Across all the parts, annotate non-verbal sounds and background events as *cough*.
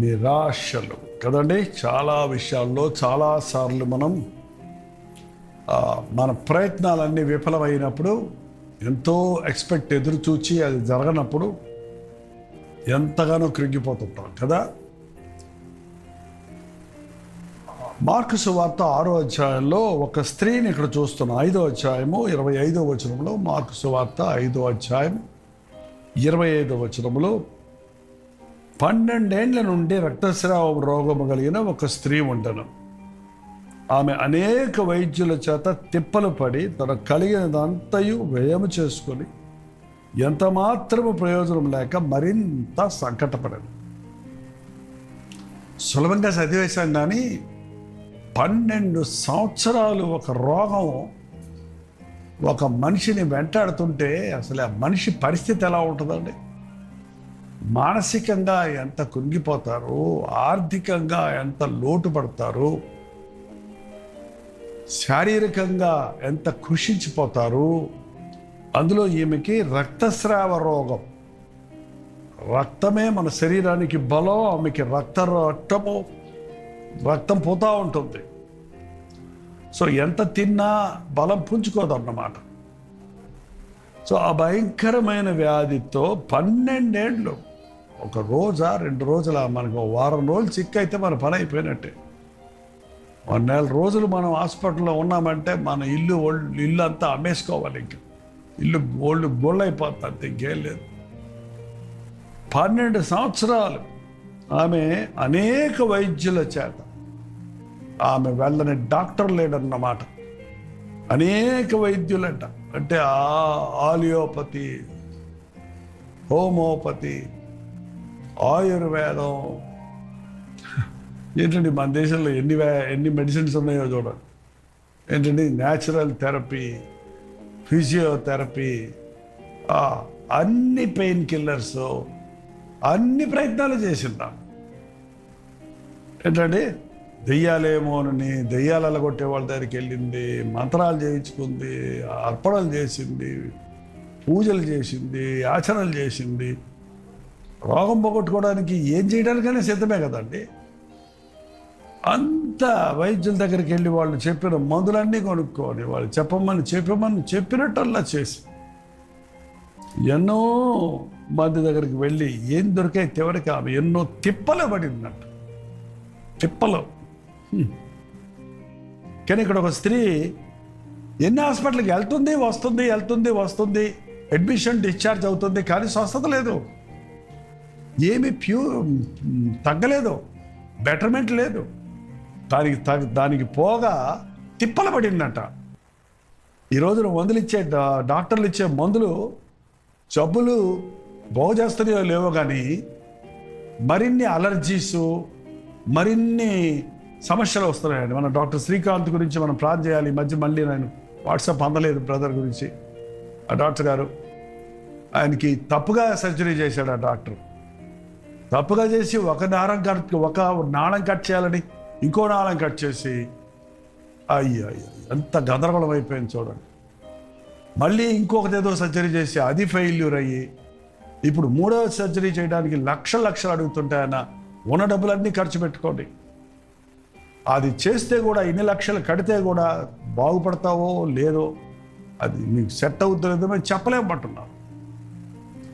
నిరాశలు. కదండి? చాలా విషయాల్లో చాలాసార్లు మనం మన ప్రయత్నాలన్నీ విఫలమైనప్పుడు ఎంతో ఎక్స్పెక్ట్ ఎదురు చూచి అది జరగనప్పుడు ఎంతగానో కృంగిపోతుంటాం కదా? మార్కు సువార్త ఆరో అధ్యాయంలో ఒక స్త్రీని ఇక్కడ చూస్తున్నాం. ఐదో అధ్యాయము ఇరవై ఐదో వచనంలో మార్కు సువార్త ఐదో అధ్యాయం ఇరవై ఐదో వచనంలో పన్నెండేండ్ల నుండి రక్తస్రావ రోగము కలిగిన ఒక స్త్రీ ఉండను ఆమె అనేక వైద్యుల చేత తిప్పలు పడి తన కలిగినదంతయు వ్యయము చేసుకొని ఎంత మాత్రము ప్రయోజనం లేక మరింత సంకటపడను. సులభంగా చదివేశాం కానీ పన్నెండు సంవత్సరాలు ఒక రోగం ఒక మనిషిని వెంటాడుతుంటే అసలు ఆ మనిషి పరిస్థితి ఎలా ఉంటుందండి? మానసికంగా ఎంత కుంగిపోతారు ఆర్థికంగా ఎంత లోటు పడతారు శారీరకంగా ఎంత కృషించిపోతారు అందులో ఈమెకి రక్తస్రావ రోగం. రక్తమే మన శరీరానికి బలం ఆమెకి రక్త రక్తము రక్తం పోతూ ఉంటుంది. సో ఎంత తిన్నా బలం పుంజుకోదన్నమాట. సో ఆ భయంకరమైన వ్యాధితో పన్నెండేళ్ళు ఒక రోజా రెండు రోజుల మనకు వారం రోజులు చిక్ అయితే మన పని అయిపోయినట్టే. ఒక నెల రోజులు మనం హాస్పిటల్లో ఉన్నామంటే మన ఇల్లు ఒళ్ళు ఇల్లు అంతా అమ్మేసుకోవాలి ఇంకా. ఇల్లు ఒళ్ళు గొళ్ళైపోతుంది అంతే ఇంకేం లేదు. పన్నెండు సంవత్సరాలు ఆమె అనేక వైద్యుల చేత ఆమె వెళ్ళని డాక్టర్ లేడన్నమాట. అనేక వైద్యులంట. అంటే ఆ ఆలియోపతి హోమోపతి ఆయుర్వేదం. ఏంటండి మన దేశంలో ఎన్ని వే ఎన్ని మెడిసిన్స్ ఉన్నాయో చూడండి. ఏంటండి? న్యాచురల్ థెరపీ ఫిజియోథెరపీ అన్ని పెయిన్ కిల్లర్స్ అన్ని ప్రయత్నాలు చేసిందా ఏంటండి? దెయ్యాలేమోనని దెయ్యాలు అలగొట్టే వాళ్ళ దగ్గరికి వెళ్ళింది మంత్రాలు చేయించుకుంది అర్పణలు చేసింది పూజలు చేసింది ఆచరణలు చేసింది. రోగం పోగొట్టుకోవడానికి ఏం చేయడానికైనా సిద్ధమే కదండి. అంత వైద్యుల దగ్గరికి వెళ్ళి వాళ్ళు చెప్పిన మందులన్నీ కొనుక్కొని వాళ్ళు చెప్పమని చెప్పమని చెప్పినట్టల్లా చేసి ఎన్నో మంది దగ్గరికి వెళ్ళి ఏం దొరికాయి చివరికి ఆమె ఎన్నో తిప్పలు పడిందంట. తిప్పలు. కానీ ఇక్కడ ఒక స్త్రీ ఎన్ని హాస్పిటల్కి వెళ్తుంది వస్తుంది వెళ్తుంది వస్తుంది అడ్మిషన్ డిశ్చార్జ్ అవుతుంది కానీ స్వస్థత లేదు. ఏమి ప్యూ తగ్గలేదు. బెటర్మెంట్ లేదు. దానికి తగ్ దానికి పోగా తిప్పలు పడిందంట. ఈ రోజున మందులు ఇచ్చే డాక్టర్లు ఇచ్చే మందులు జబ్బులు బాగు చేస్తున్నాయో లేవో కానీ మరిన్ని అలర్జీసు మరిన్ని సమస్యలు వస్తున్నాయండి. మన డాక్టర్ శ్రీకాంత్ గురించి మనం ప్లాన్ చేయాలి. ఈ మధ్య మళ్ళీ నేను వాట్సాప్ అందలేదు బ్రదర్ గురించి. ఆ డాక్టర్ గారు ఆయనకి తప్పుగా సర్జరీ చేశాడు ఆ డాక్టర్. తప్పుగా చేసి ఒక నారం కట్ ఒక నాళం కట్ చేయాలని ఇంకో నాళం కట్ చేసి అయ్యో అయ్యో ఎంత గందరగోళం అయిపోయింది చూడండి. మళ్ళీ ఇంకొకటి ఏదో సర్జరీ చేసి అది ఫెయిల్యూర్ అయ్యి ఇప్పుడు మూడో సర్జరీ చేయడానికి లక్ష లక్షలు అడుగుతుంటే ఉన్న డబ్బులన్నీ ఖర్చు పెట్టుకోండి. అది చేస్తే కూడా ఇన్ని లక్షలు కడితే కూడా బాగుపడతావో లేదో అది మీకు సెట్ అవుతుందో లేదో మేము చెప్పలేమంటున్నాం.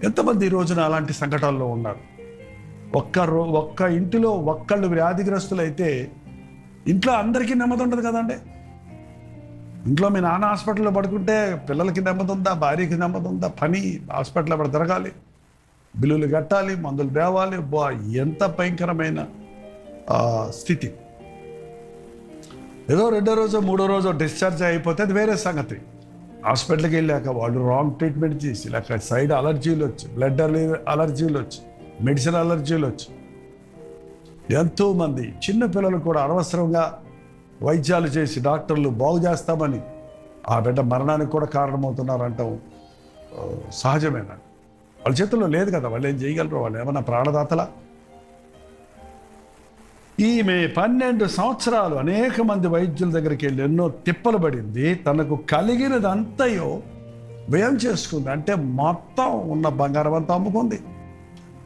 ఎంతమంది ఈ రోజున అలాంటి సంఘటనలో ఉన్నారు? ఒక్క రో ఒక్క ఇంటిలో ఒక్కళ్ళు వ్యాధిగ్రస్తులు అయితే ఇంట్లో అందరికీ నెమ్మది ఉండదు కదండి. ఇంట్లో మీ నాన్న హాస్పిటల్లో పడుకుంటే పిల్లలకి నెమ్మది ఉందా భార్యకి నెమ్మది ఉందా? పని హాస్పిటల్లో అప్పుడు తిరగాలి? బిల్లులు కట్టాలి మందులు తేవాలి. బా ఎంత భయంకరమైన స్థితి. ఏదో రెండో రోజు మూడో రోజు డిశ్చార్జ్ అయిపోతే అది వేరే సంగతి. హాస్పిటల్కి వెళ్ళాక వాళ్ళు రాంగ్ ట్రీట్మెంట్ చేసి లేక సైడ్ అలర్జీలు వచ్చి బ్లడ్ అలర్జీలు వచ్చి మెడిసిన్ అలర్జీలు వచ్చి. ఎంతోమంది చిన్న పిల్లలు కూడా అనవసరంగా వైద్యాలు చేసి డాక్టర్లు బాగు చేస్తామని ఆ బిడ్డ మరణానికి కూడా కారణమవుతున్నారంటాం సహజమేనా? వాళ్ళ చేతుల్లో లేదు కదా వాళ్ళు ఏం చేయగలరు? వాళ్ళు ఏమన్నా ప్రాణదాతలా? ఈమె పన్నెండు సంవత్సరాలు అనేక మంది వైద్యుల దగ్గరికి వెళ్ళి ఎన్నో తిప్పలు పడింది. తనకు కలిగినదంతయో వ్యయం చేసుకుంది. అంటే మొత్తం ఉన్న బంగారం అంతా అమ్ముకుంది.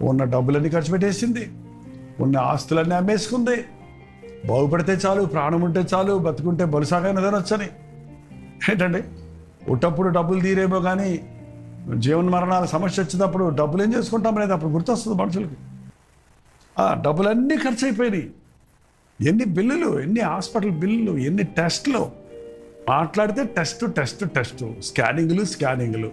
ఉన్న డబ్బులన్నీ ఖర్చు పెట్టేసింది. ఉన్న ఆస్తులన్నీ అమ్మేసుకుంది. బాగుపడితే చాలు ప్రాణం ఉంటే చాలు బతుకుంటే బలుసాగానే తినొచ్చని. ఏంటండి? ఉట్టప్పుడు డబ్బులు తీరేమో కానీ జీవన మరణాల సమస్య వచ్చినప్పుడు డబ్బులు ఏం చేసుకుంటాం అనేది అప్పుడు గుర్తొస్తుంది మనుషులకి. డబ్బులన్నీ ఖర్చు అయిపోయినాయి ఎన్ని బిల్లులు ఎన్ని హాస్పిటల్ బిల్లులు ఎన్ని టెస్ట్లు. మాట్లాడితే టెస్ట్ టెస్ట్ టెస్ట్. స్కానింగ్లు స్కానింగ్లు.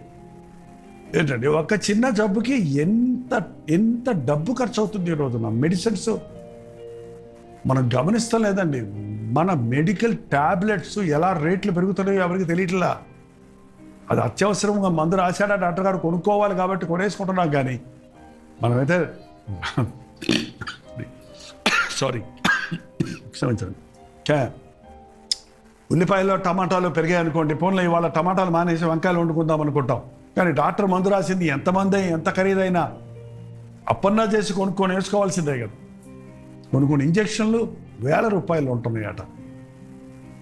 ఏంటండి ఒక చిన్న జబ్బుకి ఎంత ఎంత డబ్బు ఖర్చు అవుతుంది ఈ రోజున? మెడిసిన్స్ మనం గమనిస్తాం లేదండి. మన మెడికల్ ట్యాబ్లెట్స్ ఎలా రేట్లు పెరుగుతున్నాయో ఎవరికి తెలియట్లా? అది అత్యవసరంగా మందు రాశాడా డాక్టర్ గారు కొనుక్కోవాలి కాబట్టి కొనేసుకుంటున్నాం కానీ మనమైతే సారీ *coughs* క్షమించండి. క్యా ఉల్లిపాయలు టమాటాలు పెరిగాయి అనుకోండి పోన్లో ఇవాళ టమాటాలు మానేసి వంకాయలు వండుకుందాం అనుకుంటాం. కానీ డాక్టర్ మందు రాసింది ఎంతమంది ఎంత ఖరీదైనా అప్పన్నా చేసి కొనుక్కొని వేసుకోవాల్సిందే కదా. కొన్ని కొన్ని ఇంజక్షన్లు వేల రూపాయలు ఉంటున్నాయట.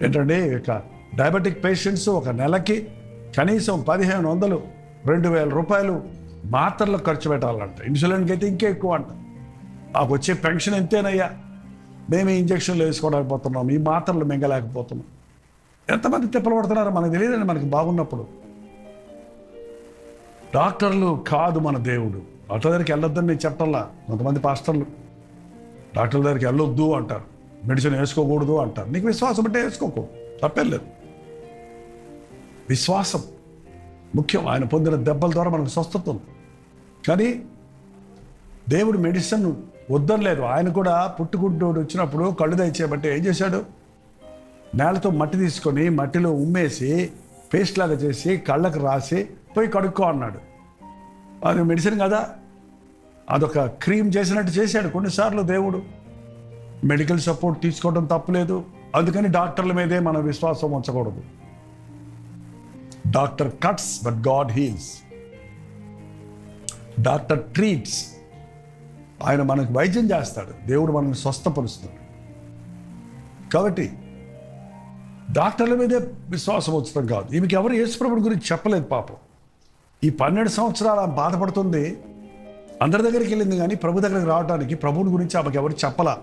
ఏంటంటే ఇక డయాబెటిక్ పేషెంట్స్ ఒక నెలకి కనీసం పదిహేను వందలు రెండు వేల రూపాయలు మాత్రలకు ఖర్చు పెట్టాలంట. ఇన్సులిన్కి అయితే ఇంకా ఎక్కువ అంట. నాకు వచ్చే పెన్షన్ ఎంతేనయ్యా? మేము ఈ ఇంజక్షన్లు పోతున్నాం ఈ మాత్రలు మింగలేకపోతున్నాం. ఎంతమంది తిప్పలు పడుతున్నారో మనకు తెలియదండి మనకి బాగున్నప్పుడు. డాక్టర్లు కాదు మన దేవుడు. డాక్టర్ దగ్గరికి వెళ్ళొద్దని నేను చెప్పటంలా కొంతమంది పాస్టర్లు. డాక్టర్ దగ్గరికి వెళ్ళొద్దు అంటారు. మెడిసిన్ వేసుకోకూడదు అంటారు. నీకు విశ్వాసం అంటే వేసుకోకు తప్పేం లేదు. విశ్వాసం ముఖ్యం ఆయన పొందిన దెబ్బల ద్వారా మనకు స్వస్థత ఉంది. కానీ దేవుడు మెడిసిన్ వద్దనలేదు ఆయన కూడా పుట్టుకుంటూ వచ్చినప్పుడు కళ్ళు తెచ్చేయబట్టే ఏం చేశాడు? నేలతో మట్టి తీసుకొని మట్టిలో ఉమ్మేసి పేస్ట్ లాగా చేసి కళ్ళకు రాసి పోయి కడుక్కో అన్నాడు. అది మెడిసిన్ కదా. అదొక క్రీమ్ చేసినట్టు చేశాడు కొన్నిసార్లు దేవుడు. మెడికల్ సపోర్ట్ తీసుకోవడం తప్పలేదు. అందుకని డాక్టర్ల మీదే మన విశ్వాసం ఉంచకూడదు. Doctor cuts but God heals. Doctor treats. ఆయన మనకు వైద్యం చేస్తాడు. దేవుడు మనల్ని స్వస్థపరుస్తాడు. కాబట్టి డాక్టర్ల మీదే విశ్వాసం ఉచితం కాదు. ఈమెకి ఎవరు యేసుప్రభుడి గురించి చెప్పలేదు పాపం. ఈ పన్నెండు సంవత్సరాలు ఆమె బాధపడుతుంది. అందరి దగ్గరికి వెళ్ళింది కానీ ప్రభు దగ్గరికి రావడానికి ప్రభువుని గురించి ఆమెకి ఎవరు చెప్పలా.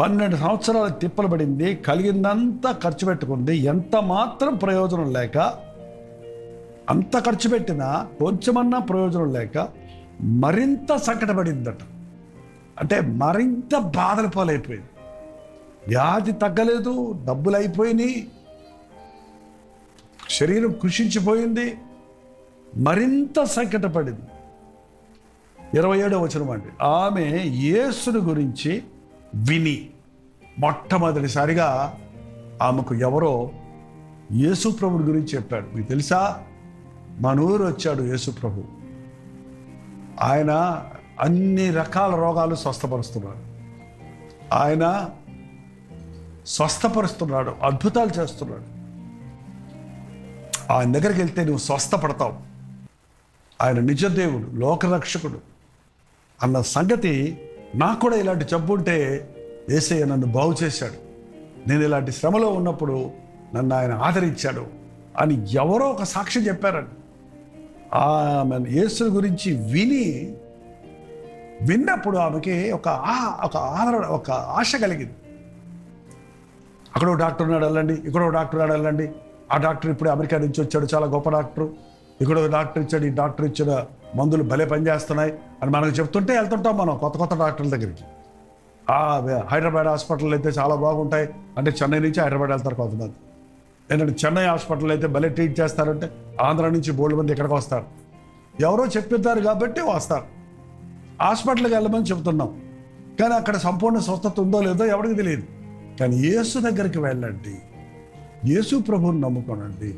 పన్నెండు సంవత్సరాలు తిప్పలు పడింది కలిగిందంతా ఖర్చు పెట్టుకుంది. ఎంత మాత్రం ప్రయోజనం లేక అంత ఖర్చు పెట్టినా కొంచెమన్నా ప్రయోజనం లేక మరింత సంకటపడిందట. అంటే మరింత బాధల పాలైపోయింది. వ్యాధి తగ్గలేదు డబ్బులు అయిపోయినాయి. శరీరం కృషించిపోయింది. మరింత సంకటపడింది. ఇరవై ఏడవ వచనం అండి. ఆమె యేసుని గురించి విని మొట్టమొదటిసారిగా ఆమెకు ఎవరో యేసుప్రభుడి గురించి చెప్పాడు. మీకు తెలుసా? మన ఊరు వచ్చాడు యేసుప్రభు. ఆయన అన్ని రకాల రోగాలు స్వస్థపరుస్తున్నాడు. ఆయన స్వస్థపరుస్తున్నాడు అద్భుతాలు చేస్తున్నాడు. ఆయన దగ్గరికి వెళ్తే నువ్వు స్వస్థపడతావు. ఆయన నిజదేవుడు లోకరక్షకుడు అన్న సంగతి నాకు కూడా ఇలాంటి జబ్బు ఉంటే ఏసయ్య నన్ను బాగు చేశాడు. నేను ఇలాంటి శ్రమలో ఉన్నప్పుడు నన్ను ఆయన ఆదరించాడు అని ఎవరో ఒక సాక్ష్యం చెప్పారండి. ఆమె యేసు గురించి విని విన్నప్పుడు ఆమెకి ఒక ఆ ఒక ఆదరణ ఒక ఆశ కలిగింది. అక్కడ ఒక డాక్టర్ ఉన్నాడు వెళ్ళండి. ఇక్కడ ఒక డాక్టర్ ఉన్నాడు వెళ్ళండి. ఆ డాక్టర్ ఇప్పుడు అమెరికా నుంచి వచ్చాడు చాలా గొప్ప డాక్టర్. ఇక్కడ ఒక డాక్టర్ ఇచ్చాడు ఈ డాక్టర్ ఇచ్చిన మందులు భలే పనిచేస్తున్నాయి అని మనకు చెప్తుంటే వెళ్తుంటాం మనం కొత్త కొత్త డాక్టర్ల దగ్గరికి. హైదరాబాద్ హాస్పిటల్ అయితే చాలా బాగుంటాయి. అంటే చెన్నై నుంచి హైదరాబాద్ వెళ్తారు కొంతమంది. ఏంటంటే చెన్నై హాస్పిటల్ అయితే భలే ట్రీట్ చేస్తారంటే ఆంధ్ర నుంచి బోల్డ్ మంది ఇక్కడికి వస్తారు. ఎవరో చెప్పిస్తారు కాబట్టి వస్తారు. హాస్పిటల్కి వెళ్ళమని చెప్తున్నాం. కానీ అక్కడ సంపూర్ణ స్వస్థత ఉందో లేదో ఎవరికి తెలియదు. కానీ యేసు దగ్గరికి వెళ్ళండి. యేసు ప్రభువుని నమ్ముకోనండి.